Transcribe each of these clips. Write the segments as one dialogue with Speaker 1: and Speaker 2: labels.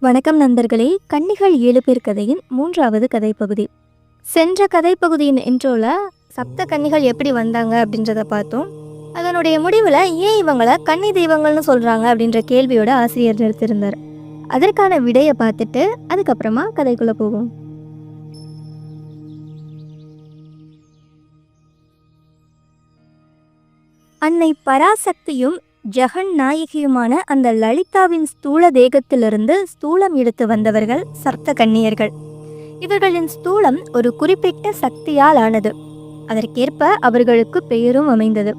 Speaker 1: வணக்கம் நண்பர்களே கன்னிகள் ஏழு பேர் கதையின் மூன்றாவது கதை பகுதி சென்ற கதை பகுதியின் இன்ட்ரோல சப்த கன்னிகள் எப்படி வந்தாங்க அப்படின்றத பார்த்தோம். அதனுடைய முடிவில் ஏன் இவங்கள கன்னி தெய்வங்கள்னு சொல்கிறாங்க அப்படின்ற கேள்வியோட ஆசிரியர் நிறுத்திருந்தார் அதற்கான விடையை பார்த்துட்டு அதுக்கப்புறமா கதைக்குள்ளே போவோம். அன்னை பராசக்தியும் ஜெகன் நாயகியுமான அந்த லலிதாவின் ஸ்தூல தேகத்திலிருந்து ஸ்தூலம் எடுத்து வந்தவர்கள் சப்த கன்னியர்கள். இவர்களின் ஸ்தூலம் ஒரு குறிப்பிட்ட சக்தியால் ஆனது. அதற்கேற்ப அவர்களுக்கு பெயரும் அமைந்தது.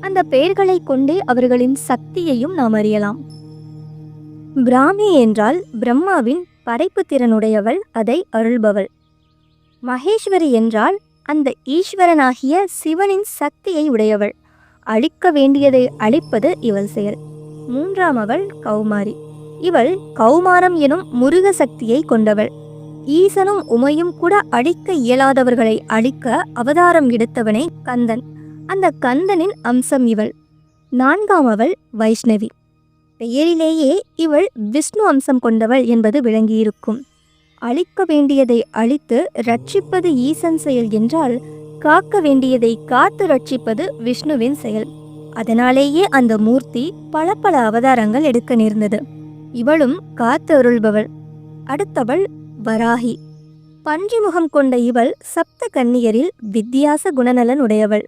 Speaker 1: அந்த பெயர்களை கொண்டே அவர்களின் சக்தியையும் நாம் அறியலாம். பிராமி என்றால் பிரம்மாவின் படைப்பு திறனுடையவள் அதை அருள்பவள். மகேஸ்வரி என்றால் அந்த ஈஸ்வரனாகிய சிவனின் சக்தியை உடையவள். அழிக்க வேண்டியதை அழிப்பது இவள் செயல். மூன்றாம் அவள் கௌமாரி. இவள் கௌமாரம் எனும் முருக சக்தியை கொண்டவள். ஈசனும் உமையும் கூட அழிக்க இயலாதவர்களை அழிக்க அவதாரம் எடுத்தவனே கந்தன். அந்த கந்தனின் அம்சம் இவள். நான்காம் அவள் வைஷ்ணவி. பெயரிலேயே இவள் விஷ்ணு அம்சம் கொண்டவள் என்பது விளங்கியிருக்கும். அழிக்க வேண்டியதை அழித்து ரட்சிப்பது ஈசன் செயல் என்றால் காக்க வேண்டியதை காத்து ரட்சிப்பது விஷ்ணுவின் செயல். அதனாலேயே அந்த மூர்த்தி பல பல அவதாரங்கள் எடுக்க நேர்ந்தது. இவளும் காத்து அருள்பவள். அடுத்தவள் வராகி. பன்றி முகம் கொண்ட இவள் சப்த கன்னியரில் வித்தியாச குணநலன் உடையவள்.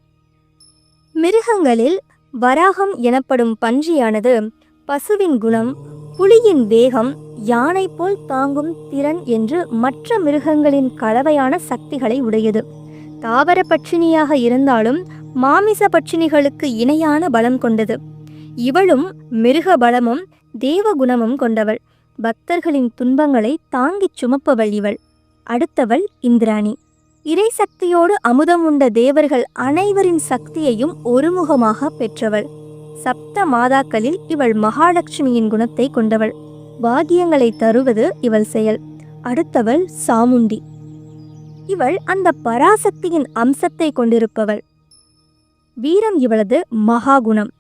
Speaker 1: மிருகங்களில் வராகம் எனப்படும் பன்றியானது பசுவின் குணம் புலியின் வேகம் யானை போல் தாங்கும் திறன் என்று மற்ற மிருகங்களின் கலவையான சக்திகளை உடையது. தாவர பட்சினியாக இருந்தாலும் மாமிச பட்சினிகளுக்கு இணையான பலம் கொண்டது. இவளும் மிருக பலமும் தேவகுணமும் கொண்டவள். பக்தர்களின் துன்பங்களை தாங்கிச் சுமப்பவள் இவள். அடுத்தவள் இந்திராணி. இறை சக்தியோடு அமுதம் உண்ட தேவர்கள் அனைவரின் சக்தியையும் ஒருமுகமாக பெற்றவள். சப்த மாதாக்களில் இவள் மகாலட்சுமியின் குணத்தை கொண்டவள். பாகியங்களை தருவது இவள் செயல். அடுத்தவள் சாமுண்டி. இவள் அந்த பராசக்தியின் அம்சத்தை கொண்டிருப்பவள். வீரம் இவளது மகாகுணம்.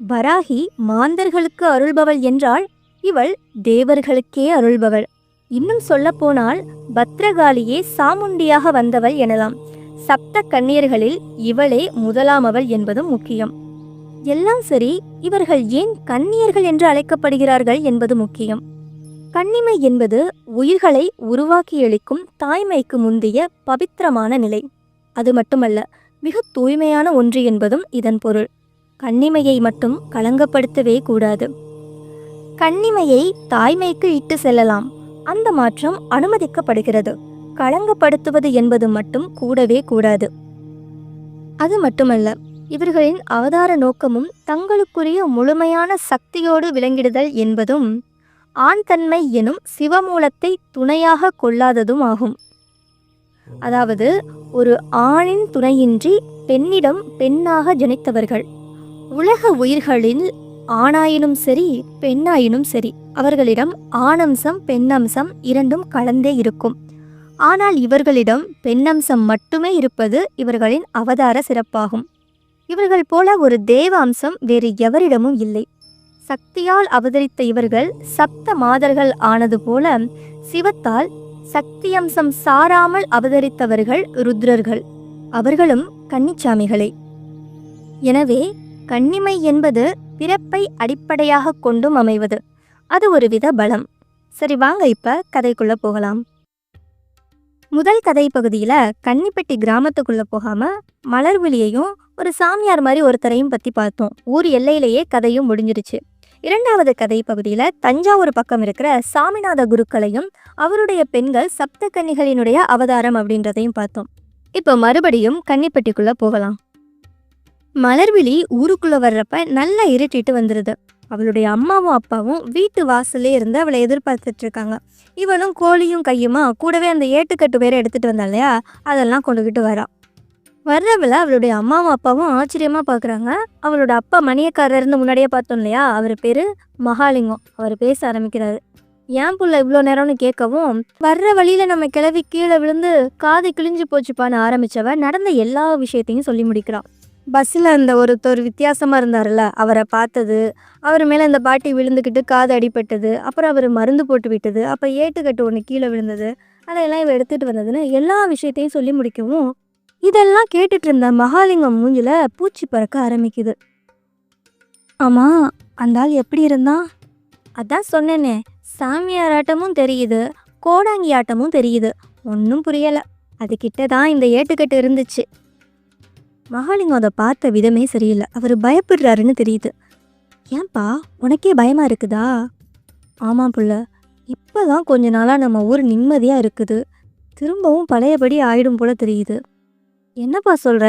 Speaker 1: வராகி மாந்தர்களுக்கு அருள்பவள் என்றால் இவள் தேவர்களுக்கே அருள்பவள். இன்னும் சொல்லப்போனால் பத்ரகாளியே சாமுண்டியாக வந்தவள் எனலாம். சப்த கன்னியர்களில் இவளே முதலாமவள் என்பதும் முக்கியம். எல்லாம் சரி இவர்கள் ஏன் கன்னியர்கள் என்று அழைக்கப்படுகிறார்கள் என்பது முக்கியம். கன்னிமை என்பது உயிர்களை உருவாக்கியளிக்கும் தாய்மைக்கு முந்தைய பவித்திரமான நிலை. அது மட்டுமல்ல மிக தூய்மையான ஒன்று என்பதும் இதன் பொருள். கன்னிமையை மட்டும் களங்கப்படுத்தவே கூடாது. கன்னிமையை தாய்மைக்கு இட்டு செல்லலாம். அந்த மாற்றம் அனுமதிக்கப்படுகிறது. களங்கப்படுத்துவது என்பது மட்டும் கூடவே கூடாது. அது மட்டுமல்ல இவர்களின் அவதார நோக்கமும் தங்களுக்குரிய முழுமையான சக்தியோடு விளங்கிடுதல் என்பதும் ஆண் தன்மை எனும் சிவமூலத்தை துணையாக கொள்ளாததும் ஆகும். அதாவது ஒரு ஆணின் துணையின்றி பெண்ணிடம் பெண்ணாக ஜனித்தவர்கள். உலக உயிர்களில் ஆணாயினும் சரி பெண்ணாயினும் சரி அவர்களிடம் ஆணம்சம் பெண்ணம்சம் இரண்டும் கலந்தே இருக்கும். ஆனால் இவர்களிடம் பெண்ணம்சம் மட்டுமே இருப்பது இவர்களின் அவதார சிறப்பாகும். இவர்கள் போல ஒரு தேவ அம்சம் வேறு எவரிடமும் இல்லை. சக்தியால் அவதரித்த இவர்கள் சப்த மாதர்கள் ஆனது போல சிவத்தால் சக்தியம்சம் சாராமல் அவதரித்தவர்கள் ருத்ரர்கள். அவர்களும் கன்னிச்சாமிகளே. எனவே கன்னிமை என்பது பிறப்பை அடிப்படையாக கொண்டும் அமைவது. அது ஒருவித பலம். சரி வாங்க இப்ப கதைக்குள்ள போகலாம். முதல் கதை பகுதியில் கன்னிப்பட்டி கிராமத்துக்குள்ள போகாம மலர்விழியையும் ஒரு சாமியார் மாதிரி ஒருத்தரையும் பற்றி பார்த்தோம். ஊர் எல்லையிலேயே கதையும் முடிஞ்சிருச்சு. இரண்டாவது கதை பகுதியில் தஞ்சாவூர் பக்கம் இருக்கிற சாமிநாத குருக்களையும் அவருடைய பெண்கள் சப்த கன்னிகளினுடைய அவதாரம் அப்படின்றதையும் பார்த்தோம். இப்போ மறுபடியும் கன்னிப்பட்டிக்குள்ளே போகலாம். மலர்விழி ஊருக்குள்ளே வர்றப்ப நல்லா இருட்டிட்டு வந்துடுது அவளுடைய அம்மாவும் அப்பாவும் வீட்டு வாசல்லே இருந்து அவளை எதிர்பார்த்துட்டு இருக்காங்க. இவனும் கோழியும் கையுமா கூடவே அந்த ஏட்டுக்கட்டு வேற எடுத்துகிட்டு வந்தா இல்லையா? அதெல்லாம் கொண்டுகிட்டு வரான் வர்றவளை அவளுடைய அம்மாவும் அப்பாவும் ஆச்சரியமாக பார்க்குறாங்க அவளோட அப்பா மணியக்காரர்னு முன்னாடியே பார்த்தோம் இல்லையா? அவர் பேர் மகாலிங்கம். அவர் பேச ஆரம்பிக்கிறாரு. ஏன் புள்ள இவ்வளோ நேரம்னு கேட்கவும் வர்ற வழியில் நம்ம கிளவி கீழே விழுந்து காது கிழிஞ்சு போச்சுப்பான்னு ஆரம்பிச்சவ நடந்த எல்லா விஷயத்தையும் சொல்லி முடிக்கிறான். பஸ்ஸில் அந்த ஒருத்தர் வித்தியாசமாக இருந்தார்ல அவரை பார்த்தது அவர் மேலே அந்த பாட்டி விழுந்துக்கிட்டு காது அடிபட்டது அப்புறம் அவர் மருந்து போட்டு விட்டது அப்போ ஏட்டுக்கட்டு ஒன்று கீழே விழுந்தது அதையெல்லாம் இவ எடுத்துகிட்டு வந்ததுன்னு எல்லா விஷயத்தையும் சொல்லி முடிக்கவும் இதெல்லாம் கேட்டுட்டு இருந்த மகாலிங்கம் மூஞ்சில பூச்சி பறக்க ஆரம்பிக்குது. ஆமாம் அந்த ஆள் எப்படி இருந்தான்? அதான் சொன்னேனே சாமியார் ஆட்டமும் தெரியுது கோடாங்கி ஆட்டமும் தெரியுது ஒன்றும் புரியலை அதுகிட்ட தான் இந்த ஏட்டுக்கட்டு இருந்துச்சு. மகாலிங்கம் அதை பார்த்த விதமே சரியில்லை அவர் பயப்படுறாருன்னு தெரியுது. ஏன்பா உனக்கே பயமா இருக்குதா? ஆமாம் புள்ள இப்போதான் கொஞ்ச நாளாக நம்ம ஊர் நிம்மதியாக இருக்குது திரும்பவும் பழையபடி ஆயிடும் போல தெரியுது. என்னப்பா சொல்ற?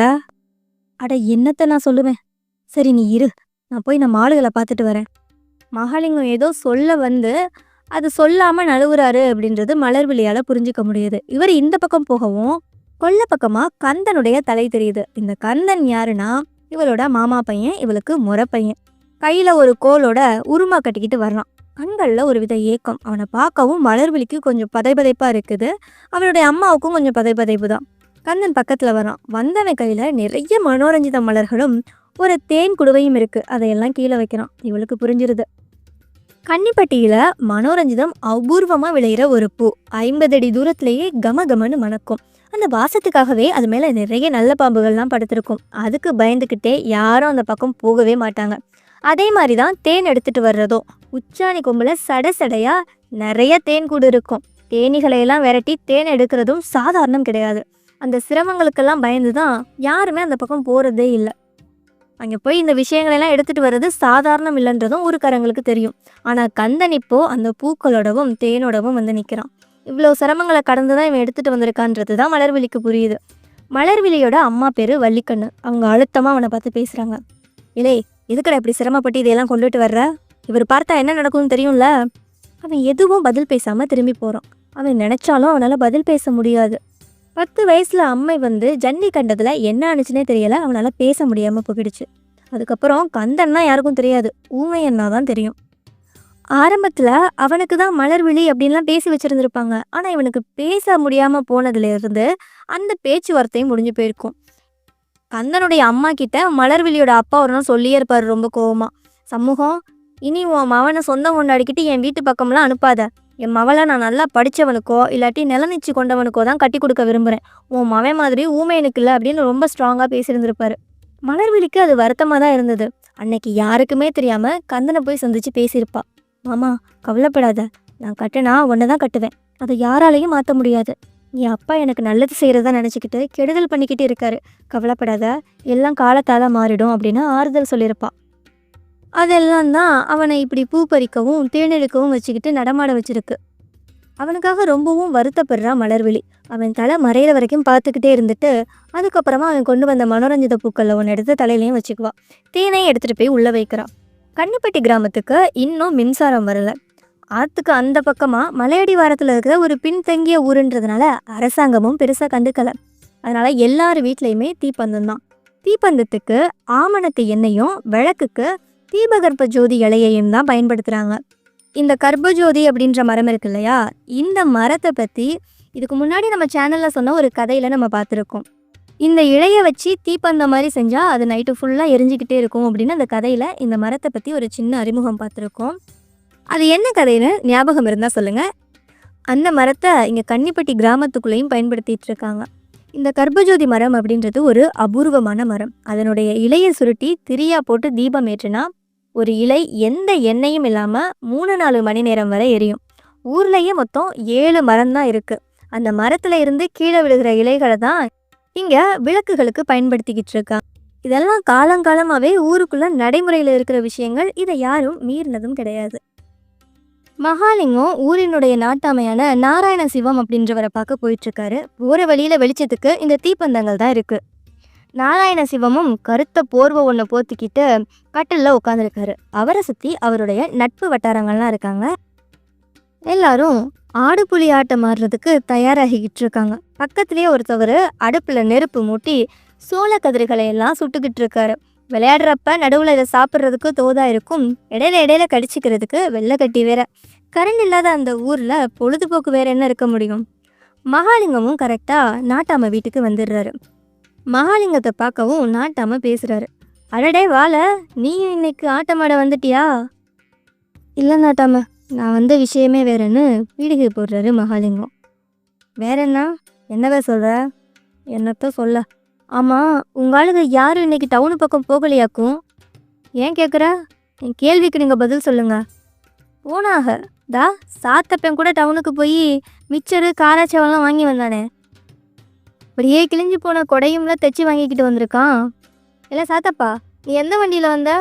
Speaker 1: அட என்னத்தை நான் சொல்லுவேன்? சரி நீ இரு. நான் போய் நம்ம ஆளுகளை பார்த்துட்டு வரேன். மகாலிங்கம் ஏதோ சொல்ல வந்து அது சொல்லாமல் நழுவுறாரு அப்படின்றது மலர்விழியால் புரிஞ்சுக்க முடியுது. இவர் இந்த பக்கம் போகவும் கொல்ல பக்கமாக கந்தனுடைய தலை தெரியுது. இந்த கந்தன் யாருன்னா இவளோட மாமா பையன் இவளுக்கு முறை பையன். கையில் ஒரு கோலோட உருமா கட்டிக்கிட்டு வர்றான் கண்களில் ஒரு வித ஏக்கம். அவனை பார்க்கவும் மலர்விழிக்கு கொஞ்சம் பதைபதைப்பாக இருக்குது. அவளுடைய அம்மாவுக்கும் கொஞ்சம் பதைபதைப்பு தான் கந்தன் பக்கத்தில் வரான். வந்தவன் கையில் நிறைய மனோரஞ்சித மலர்களும் ஒரு தேன் குடுவையும் இருக்குது அதையெல்லாம் கீழே வைக்கிறான். இவளுக்கு புரிஞ்சிருது. கன்னிப்பட்டியில் மனோரஞ்சிதம் அபூர்வமாக விளையிற ஒரு பூ. ஐம்பது அடி தூரத்திலேயே கம கமன்னு மணக்கும். அந்த வாசத்துக்காகவே அது மேலே நிறைய நல்ல பாம்புகள்லாம் படுத்திருக்கும். அதுக்கு பயந்துக்கிட்டே யாரும் அந்த பக்கம் போகவே மாட்டாங்க. அதே மாதிரி தான் தேன் எடுத்துகிட்டு வர்றதும். உச்சாணி கொம்பில் சட சடையாக நிறைய தேன் கூடு இருக்கும். தேனீகளை எல்லாம் விரட்டி தேன் எடுக்கிறதும் சாதாரணம் கிடையாது. அந்த சிரமங்களுக்கெல்லாம் பயந்து தான் யாருமே அந்த பக்கம் போகிறதே இல்லை. அங்கே போய் இந்த விஷயங்களெல்லாம் எடுத்துகிட்டு வர்றது சாதாரணம் இல்லைன்றதும் ஊருக்காரங்களுக்கு தெரியும். ஆனால் கந்தன் இப்போ அந்த பூக்களோடவும் தேனோடவும் வந்து நிற்கிறான் இவ்வளோ சிரமங்களை கடந்து தான் இவன் எடுத்துகிட்டு வந்திருக்கான்றது தான் மலர்விழிக்கு புரியுது. மலர்விழியோட அம்மா பேர் வள்ளிக்கண்ணு. அவங்க அழுத்தமாக அவனை பார்த்து பேசுகிறாங்க இலே எதுக்கடா இப்படி சிரமப்பட்டு இதையெல்லாம் கொண்டுட்டு வர்ற? இவர் பார்த்தா என்ன நடக்கும்னு தெரியும்ல? அவன் எதுவும் பதில் பேசாமல் திரும்பி போகிறான் அவன் நினச்சாலும் அவனால் பதில் பேச முடியாது. பத்து வயசில் அம்மை வந்து ஜன்னி கண்டதில் என்ன ஆனிச்சுனே தெரியல. அவனால் பேச முடியாமல் போயிடுச்சு. அதுக்கப்புறம் கந்தன்னா யாருக்கும் தெரியாது. ஊமை அண்ணா தான் தெரியும். ஆரம்பத்தில் அவனுக்கு தான் மலர்விழி அப்படின்லாம் பேசி வச்சுருந்துருப்பாங்க. ஆனால் இவனுக்கு பேச முடியாமல் போனதுலேருந்து அந்த பேச்சுவார்த்தையும் முடிஞ்சு போயிருக்கும். கந்தனுடைய அம்மா கிட்ட மலர்விழியோட அப்பா ஒரு நாள் சொல்லியே இருப்பார் ரொம்ப கோவமாக சமூகம் இனி உன் மவனை சொந்தம் கொண்டாடிக்கிட்டு என் வீட்டு பக்கம்லாம் அனுப்பாத. என் மவளை நான் நல்லா படித்தவனுக்கோ இல்லாட்டி நிலநிச்சு கொண்டவனுக்கோ தான் கட்டி கொடுக்க விரும்புகிறேன் உன் மவன் மாதிரி ஊமையனுக்கு இல்லை அப்படின்னு ரொம்ப ஸ்ட்ராங்காக பேசியிருந்திருப்பாரு. மலர்விழிக்கு அது வருத்தமாக தான் இருந்தது. அன்னைக்கு யாருக்குமே தெரியாமல் கந்தனை போய் சந்திச்சு பேசியிருப்பா. மாமா கவலைப்படாத. நான் கட்டினா ஒன்று தான் கட்டுவேன். அதை யாராலையும் மாற்ற முடியாது. என் அப்பா எனக்கு நல்லது செய்கிறதா நினச்சிக்கிட்டு கெடுதல் பண்ணிக்கிட்டு இருக்காரு. கவலைப்படாத. எல்லாம் காலத்தால் மாறிடும் அப்படின்னு ஆறுதல் சொல்லியிருப்பாள் அதெல்லாம் தான் அவனை இப்படி பூ பறிக்கவும் தேனெடுக்கவும் வச்சுக்கிட்டு நடமாட வச்சிருக்கு. அவனுக்காக ரொம்பவும் வருத்தப்படுறான் மலர்விழி. அவன் தலை மறையிற வரைக்கும் பார்த்துக்கிட்டே இருந்துட்டு அதுக்கப்புறமா அவன் கொண்டு வந்த மனோரஞ்சித பூக்களில் ஒன்று எடுத்து தலையிலையும் வச்சுக்குவான் தேனையும் எடுத்துகிட்டு போய் உள்ளே வைக்கிறான் கண்ணிப்பட்டி கிராமத்துக்கு இன்னும் மின்சாரம் வரல. ஆற்றுக்கு அந்த பக்கமாக மலையடி வாரத்தில் இருக்கிற ஒரு பின்தங்கிய ஊருன்றதுனால அரசாங்கமும் பெருசாக கண்டுக்கலை. அதனால் எல்லார் வீட்லேயுமே தீப்பந்தம் தான். தீப்பந்தத்துக்கு ஆமணத்து எண்ணெயும் விளக்குக்கு தீபகற்ப ஜோதி இலையையும் தான் பயன்படுத்துகிறாங்க இந்த கர்ப்பஜோதி அப்படின்ற மரம் இருக்கு இல்லையா? இந்த மரத்தை பற்றி இதுக்கு முன்னாடி நம்ம சேனலில் சொன்ன ஒரு கதையில் நம்ம பார்த்துருக்கோம். இந்த இலையை வச்சு தீப்பந்தம் மாதிரி செஞ்சால் அது நைட்டு ஃபுல்லாக எரிஞ்சிக்கிட்டே இருக்கும் அப்படின்னு அந்த கதையில் இந்த மரத்தை பற்றி ஒரு சின்ன அறிமுகம் பார்த்துருக்கோம். அது என்ன கதைன்னு ஞாபகம் இருந்தால் சொல்லுங்கள் அந்த மரத்தை இங்கே கன்னிப்பட்டி கிராமத்துக்குள்ளேயும் பயன்படுத்திகிட்டு இருக்காங்க. இந்த கர்ப்பஜோதி மரம் அப்படின்றது ஒரு அபூர்வமான மரம். அதனுடைய இலையை சுருட்டி திரியா போட்டு தீபம் ஏற்றினா ஒரு இலை எந்த எண்ணெயும் இல்லாமல் மூணு நாலு மணி நேரம் வரை எரியும். ஊர்லேயே மொத்தம் ஏழு மரம் தான் இருக்குது அந்த மரத்தில் இருந்து கீழே விழுகிற இலைகளை தான் இங்கே விளக்குகளுக்கு பயன்படுத்திக்கிட்டு இருக்காங்க இதெல்லாம் காலங்காலமாகவே ஊருக்குள்ள நடைமுறையில் இருக்கிற விஷயங்கள். இதை யாரும் மீறினதும் கிடையாது. மகாலிங்கம் ஊரினுடைய நாட்டாமையான நாராயண சிவம் அப்படின்றவரை பார்க்க போயிட்டுருக்காரு. போகிற வழியில் வெளிச்சத்துக்கு இந்த தீப்பந்தங்கள் தான் இருக்குது நாராயண சிவமும் கருத்த போர்வை ஒன்று போத்திக்கிட்டு கட்டிலில் உட்காந்துருக்காரு அவரை சுற்றி அவருடைய நட்பு வட்டாரங்கள்லாம் இருக்காங்க. எல்லாரும் ஆடு புலி ஆட்டம் ஆடுறதுக்கு தயாராகிக்கிட்டு இருக்காங்க. பக்கத்துலேயே ஒருத்தவர் அடுப்பில் நெருப்பு மூட்டி சோள கதிர்களை எல்லாம் சுட்டுக்கிட்டு இருக்காரு. விளையாடுறப்ப நடுவில் இதை சாப்பிட்றதுக்கு தோதாக இருக்கும். இடையில இடையில கடிச்சிக்கிறதுக்கு வெள்ளை கட்டி வேற. கரண்ட் இல்லாத அந்த ஊரில் பொழுதுபோக்கு வேற என்ன இருக்க முடியும்? மகாலிங்கமும் கரெக்டாக நாட்டாம வீட்டுக்கு வந்துடுறாரு. மகாலிங்கத்தை பார்க்கவும் நாட்டாம பேசுகிறாரு அடடே வாழ நீயும் இன்னைக்கு ஆட்டமாட வந்துட்டியா? இல்லை நாட்டாம நான் வந்த விஷயமே வேறேன்னு பீடிகை போடுறாரு மகாலிங்கம். வேற என்ன? என்னவே சொல்கிற என்னத்த சொல்ல? ஆமாம் உங்கள் ஆளுங்க யாரும் இன்னைக்கு டவுனு பக்கம் போகலையாக்கும்? ஏன் கேட்குற என் கேள்விக்கு நீங்கள் பதில் சொல்லுங்கள் போனாக. தா சாத்தப்பன் கூட டவுனுக்கு போய் மிச்சரு காராச்சவெல்லாம் வாங்கி வந்தானே. அப்படியே கிழிஞ்சு போன கொடையும்லாம் தைச்சி வாங்கிக்கிட்டு வந்திருக்கான். இல்லை சாத்தப்பா நீ எந்த வண்டியில் வந்த?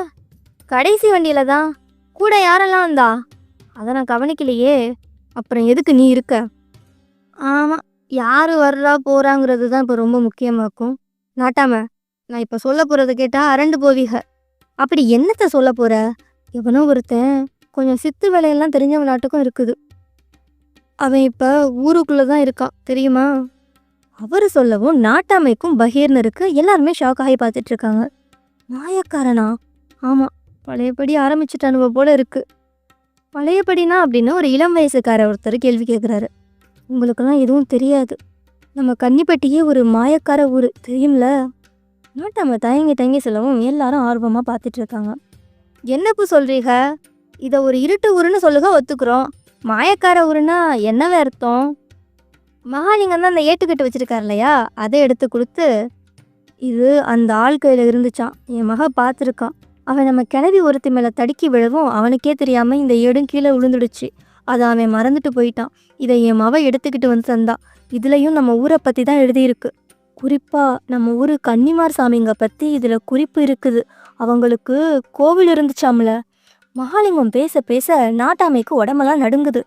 Speaker 1: கடைசி வண்டியில் தான் கூட யாரெல்லாம் வந்தா? அதை நான் கவனிக்கலையே. அப்புறம் எதுக்கு நீ இருக்க? ஆமாம் யார் வர்றா போகிறாங்கிறது தான் இப்போ ரொம்ப முக்கியமாக இருக்கும் நாட்டாம நான் இப்போ சொல்ல போகிறத கேட்டால் அரண்டு போவீக. அப்படி என்னத்த சொல்ல போகிற எவனோ ஒருத்தன் கொஞ்சம் சித்து வேலையெல்லாம் தெரிஞ்சவன் நாட்டுக்கும் இருக்குது. அவன் இப்போ ஊருக்குள்ளே தான் இருக்கான் தெரியுமா? அவர் சொல்லவும் நாட்டாமைக்கும் பகீர்னு இருக்கு எல்லாருமே ஷாக் ஆகி பார்த்துட்டு இருக்காங்க மாயக்காரனா? ஆமாம் பழையபடி ஆரம்பிச்சிட்டானுவ போல இருக்கு. பழையபடினா அப்படின்னு ஒரு இளம் வயசுக்கார ஒருத்தர் கேள்வி கேட்குறாரு உங்களுக்கெல்லாம் எதுவும் தெரியாது. நம்ம கன்னிப்பட்டியே ஒரு மாயக்கார ஊர் தெரியும்ல? நம்ம தயங்கி தயங்கி சொல்லவும் எல்லாரும் ஆர்வமாக பார்த்துட்டு இருக்காங்க. என்னப்பு சொல்றீங்க? இதை ஒரு இருட்டு ஊருன்னு சொல்லுக ஒத்துக்கிறோம். மாயக்கார ஊருன்னா என்னவே அர்த்தம்? மகாலிங்கம் தான் அந்த ஏட்டுக்கட்டு வச்சிருக்காரு இல்லையா? அதை எடுத்து கொடுத்து இது அந்த ஆள் கையில் இருந்துச்சான் என் மக பார்த்துருக்கான். அவன் நம்ம கிளவி ஒருத்தி மேலே தடுக்கி விழவும் அவனுக்கே தெரியாமல் இந்த ஏடும் கீழே விழுந்துடுச்சு அதை அவன் மறந்துட்டு போயிட்டான். இதை என் மவ எடுத்துக்கிட்டு வந்து தந்தா. இதுலேயும் நம்ம ஊரை பற்றி தான் எழுதியிருக்கு. குறிப்பாக நம்ம ஊர் கன்னிமார் சாமிங்க பற்றி இதில் குறிப்பு இருக்குது. அவங்களுக்கு கோவில் இருந்துச்சாம்ல? மகாலிங்கம் பேச பேச நாட்டாமைக்கு உடம்பெல்லாம் நடுங்குது.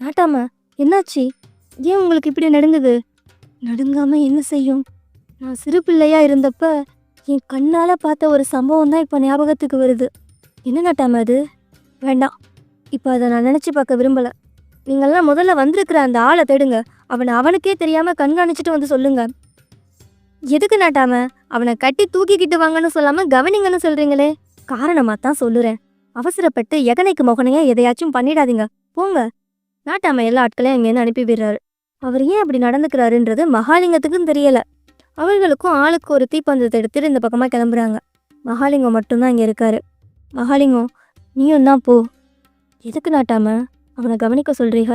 Speaker 1: நாட்டாம என்னாச்சு? ஏன் உங்களுக்கு இப்படி நடுங்குது? நடுங்காமல் என்ன செய்யும்? நான் சிறு பிள்ளையா இருந்தப்ப என் கண்ணால் பார்த்த ஒரு சம்பவம் தான் இப்போ ஞாபகத்துக்கு வருது. என்ன நாட்டாம அது? வேண்டாம். இப்போ அதை நான் நினச்சி பார்க்க விரும்பலை. நீங்கள்லாம் முதல்ல வந்திருக்கிற அந்த ஆளை தேடுங்க. அவனை அவனுக்கே தெரியாமல் கண்காணிச்சிட்டு வந்து சொல்லுங்க. எதுக்கு நாட்டாம? அவனை கட்டி தூக்கிக்கிட்டு வாங்கன்னு சொல்லாமல் கவனிங்கன்னு சொல்கிறீங்களே காரணமாக தான் சொல்லுறேன். அவசரப்பட்டு எகனைக்கு மொகனையா எதையாச்சும் பண்ணிடாதீங்க. போங்க. நாட்டாம எல்லா ஆட்களையும் அங்கேருந்து அனுப்பி விடுறாரு. அவர் ஏன் அப்படி நடந்துக்கிறாருன்றது மகாலிங்கத்துக்கும் தெரியல. அவர்களுக்கும் ஆளுக்கு ஒரு தீப்பந்தத்தை எடுத்துட்டு இந்த பக்கமாக கிளம்புறாங்க. மகாலிங்கம் மட்டும்தான் இங்கே இருக்காரு. மகாலிங்கம் நீயும் தான் போ. எதுக்கு நாட்டாம? அவனை கவனிக்க சொல்கிறீங்க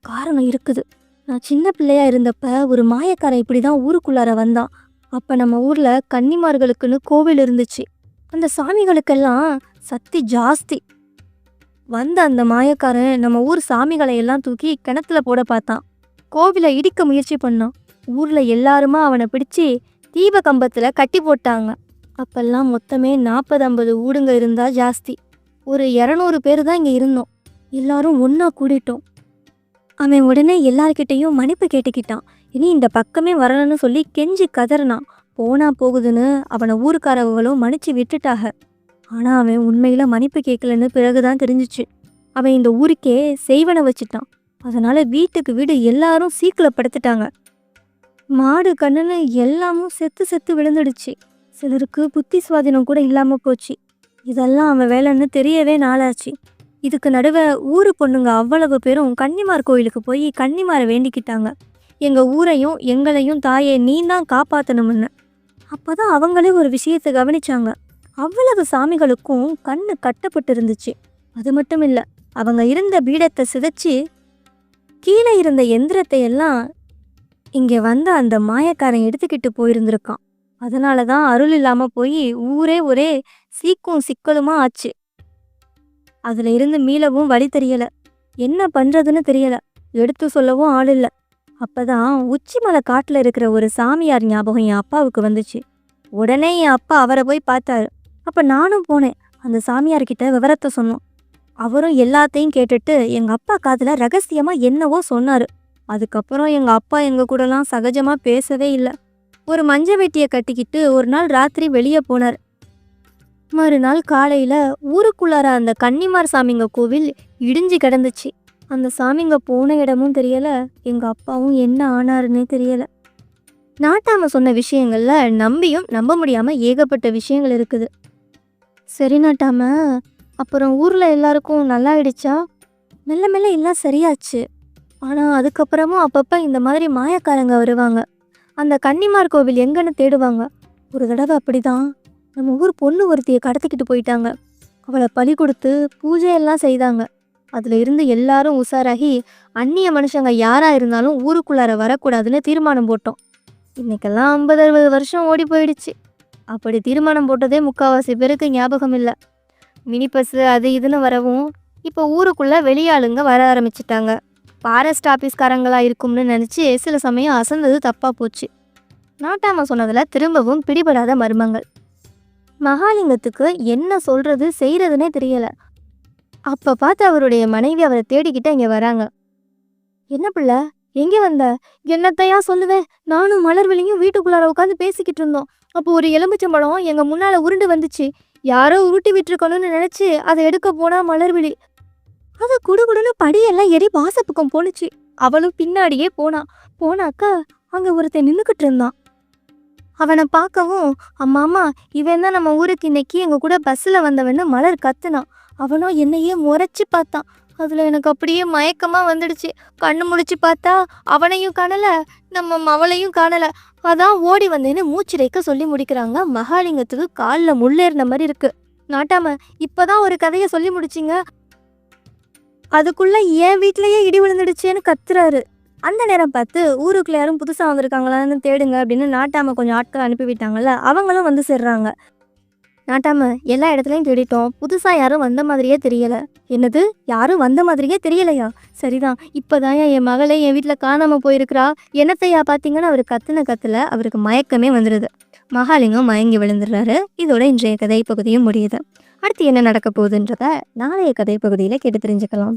Speaker 1: காரணம் இருக்குது. நான் சின்ன பிள்ளையா இருந்தப்ப ஒரு மாயக்காரன் இப்படி தான் ஊருக்குள்ளார வந்தான். அப்போ நம்ம ஊரில் கன்னிமார்களுக்குன்னு கோவில் இருந்துச்சு. அந்த சாமிகளுக்கெல்லாம் சக்தி ஜாஸ்தி. வந்த அந்த மாயக்காரன் நம்ம ஊர் சாமிகளை எல்லாம் தூக்கி கிணத்துல போட பார்த்தான். கோவிலை இடிக்க முயற்சி பண்ணான். ஊரில் எல்லாருமா அவனை பிடிச்சி தீப கம்பத்தில் கட்டி போட்டாங்க. அப்பெல்லாம் மொத்தமே நாற்பது ஐம்பது ஊடுங்க இருந்தால் ஜாஸ்தி. ஒரு இரநூறு பேர் தான் இங்கே இருந்தோம். எல்லாரும் ஒன்றா கூடிட்டோம். அவன் உடனே எல்லார்கிட்டேயும் மன்னிப்பு கேட்டுக்கிட்டான். இனி இந்த பக்கமே வரலன்னு சொல்லி கெஞ்சி கதறினான். போனா போகுதுன்னு அவனை ஊருக்காரவங்களும் மன்னிச்சு விட்டுட்டாக ஆனால் அவன் உண்மையில் மன்னிப்பு கேட்கலன்னு பிறகுதான் தெரிஞ்சுச்சு. அவன் இந்த ஊருக்கே செய்வனை வச்சுட்டான். அதனால் வீட்டுக்கு வீடு எல்லாரும் சீக்கில் படுத்துட்டாங்க. மாடு கண்ணுன்னு எல்லாமும் செத்து செத்து விழுந்துடுச்சு. சிலருக்கு புத்தி சுவாதீனம் கூட இல்லாமல் போச்சு. இதெல்லாம் அவன் வேலைன்னு தெரியவே நாளாச்சு. இதுக்கு நடுவே ஊரு பொண்ணுங்க அவ்வளவு பேரும் கன்னிமார் கோயிலுக்கு போய் கன்னிமாரை வேண்டிக்கிட்டாங்க. எங்கள் ஊரையும் எங்களையும் தாயை நீ தான் காப்பாற்றணுமுன்னு அப்போ தான் அவங்களே ஒரு விஷயத்தை கவனிச்சாங்க. அவ்வளவு சாமிகளுக்கும் கண்ணு கட்டப்பட்டு இருந்துச்சு அது மட்டும் இல்லை அவங்க இருந்த பீடத்தை சிதைச்சு கீழே இருந்த எந்திரத்தை எல்லாம் இங்கே வந்த அந்த மாயக்காரன் எடுத்துக்கிட்டு போயிருந்திருக்கான். அதனால தான் அருள் இல்லாம போய் ஊரே ஒரே சீக்கும் சிக்கலுமா ஆச்சு. அதுல இருந்து மீளவும் வழி தெரியல. என்ன பண்றதுன்னு தெரியல. எடுத்து சொல்லவும் ஆள் இல்லை. அப்பதான் உச்சிமலை காட்டுல இருக்கிற ஒரு சாமியார் ஞாபகம் என் அப்பாவுக்கு வந்துச்சு. உடனே என் அப்பா அவரை போய் பார்த்தாரு. அப்ப நானும் போனேன். அந்த சாமியார் கிட்ட விவரத்தை சொன்னோம். அவரும் எல்லாத்தையும் கேட்டுட்டு எங்க அப்பா காதுல ரகசியமா என்னவோ சொன்னாரு. அதுக்கப்புறம் எங்க அப்பா எங்க கூடலாம் சகஜமா பேசவே இல்லை. ஒரு மஞ்ச வெட்டியை கட்டிக்கிட்டு ஒரு நாள் ராத்திரி வெளியே போனார். மறுநாள் காலையில் ஊருக்குள்ளார அந்த கன்னிமார் சாமிங்க கோவில் இடிஞ்சு கிடந்துச்சு. அந்த சாமிங்க போன இடமும் தெரியலை எங்கள் அப்பாவும் என்ன ஆனாருன்னே தெரியலை. நாட்டாம சொன்ன விஷயங்களில் நம்பியும் நம்ப முடியாமல் ஏகப்பட்ட விஷயங்கள் இருக்குது. சரி நாட்டாம அப்புறம் ஊரில் எல்லாருக்கும் நல்லா ஆயிடுச்சா மெல்ல மெல்ல எல்லாம் சரியாச்சு. ஆனால் அதுக்கப்புறமும் அப்பப்போ இந்த மாதிரி மாயக்காரங்க வருவாங்க. அந்த கன்னிமார் கோவில் எங்கன்னு தேடுவாங்க. ஒரு தடவை அப்படிதான். நம்ம ஊர் பொண்ணு ஒருத்தியை கடத்திக்கிட்டு போயிட்டாங்க. அவளை பலி கொடுத்து பூஜையெல்லாம் செய்தாங்க. அதில் இருந்து எல்லாரும் உஷாராகி அந்நிய மனுஷங்க யாராக இருந்தாலும் ஊருக்குள்ளார வரக்கூடாதுன்னு தீர்மானம் போட்டோம். இன்னைக்கெல்லாம் ஐம்பது அறுபது வருஷம் ஓடி போயிடுச்சு. அப்படி தீர்மானம் போட்டதே முக்கால்வாசி பேருக்கு ஞாபகம் இல்லை. மினி பஸ்ஸு அது இதுன்னு வரவும் இப்போ ஊருக்குள்ளே வெளியாளுங்க வர ஆரம்பிச்சிட்டாங்க. ஃபாரஸ்ட் ஆஃபீஸ்காரங்களாக இருக்கும்னு நினச்சி சில சமயம் அசந்தது தப்பாக போச்சு. நாட்டாம சொன்னதில் திரும்பவும் பிடிபடாத மர்மங்கள். மகாலிங்கத்துக்கு என்ன சொல்கிறது செய்கிறதுனே தெரியலை. அப்போ பார்த்து அவருடைய மனைவி அவரை தேடிக்கிட்டு இங்கே வராங்க. என்ன பிள்ளை எங்கே வந்த? என்னத்தையா சொல்லுவேன் நானும் மலர்வெளியும் வீட்டுக்குள்ளார உட்காந்து பேசிக்கிட்டு இருந்தோம். அப்போ ஒரு எலுமிச்சம்பழம் எங்கள் முன்னால் உருண்டு வந்துச்சு. யாரோ உருட்டி விட்டுருக்கணும்னு நினச்சி அதை எடுக்க போனால் மலர்விழி. அவ குடுகுடுன்னு படியெல்லாம் ஏறி வாசப்பக்கம் போனுச்சு அவளும் பின்னாடியே போனா. போனாக்கா அங்க ஒருத்தன் நின்னுக்கிட்டு இருந்தான். அவனை பார்க்கவும் அம்மா அம்மா இவன் தான் நம்ம ஊருக்கு இன்னைக்கு எங்கள் கூட பஸ்ஸில் வந்தவன்னு மலர் கத்துனான். அவனும் என்னையே முறைச்சி பார்த்தான். அதில் எனக்கு அப்படியே மயக்கமாக வந்துடுச்சு. கண்ணு முழிச்சு பார்த்தா அவனையும் காணலை நம்ம மவளையும் காணலை. அதான் ஓடி வந்தேன்னு மூச்சிரைக்க சொல்லி முடிக்கிறாங்க. மகாலிங்கத்துக்கு காலில் முள்ளேறின மாதிரி இருக்குது நாட்டாம இப்பதான் ஒரு கதையை சொல்லி முடிச்சிங்க. அதுக்குள்ள என் வீட்லயே இடி விழுந்துடுச்சேன்னு கத்துறாரு. அந்த நேரம் பார்த்து ஊருக்குள்ள யாரும் புதுசாக வந்திருக்காங்களான்னு தேடுங்க அப்படின்னு நாட்டாம கொஞ்சம் ஆட்கள் அனுப்பிவிட்டாங்கல்ல அவங்களும் வந்து சேர்றாங்க. நாட்டாம எல்லா இடத்துலையும் தேடிட்டோம். புதுசாக யாரும் வந்த மாதிரியே தெரியல. என்னது? யாரும் வந்த மாதிரியே தெரியலையா? சரிதான். இப்போதான் என் மகளே என் வீட்டில் காணாமல் போயிருக்கிறா. என்னத்தையா பார்த்தீங்கன்னா அவர் கத்துன கத்துல அவருக்கு மயக்கமே வந்துடுது மகாலிங்கம் மயங்கி விழுந்துடுறாரு. இதோட இன்றைய கதை பகுதியும் முடியுது. அடுத்து என்ன நடக்க போகுதுன்றத நாளைய கதை பகுதியில் கேட்டு தெரிஞ்சுக்கலாம்.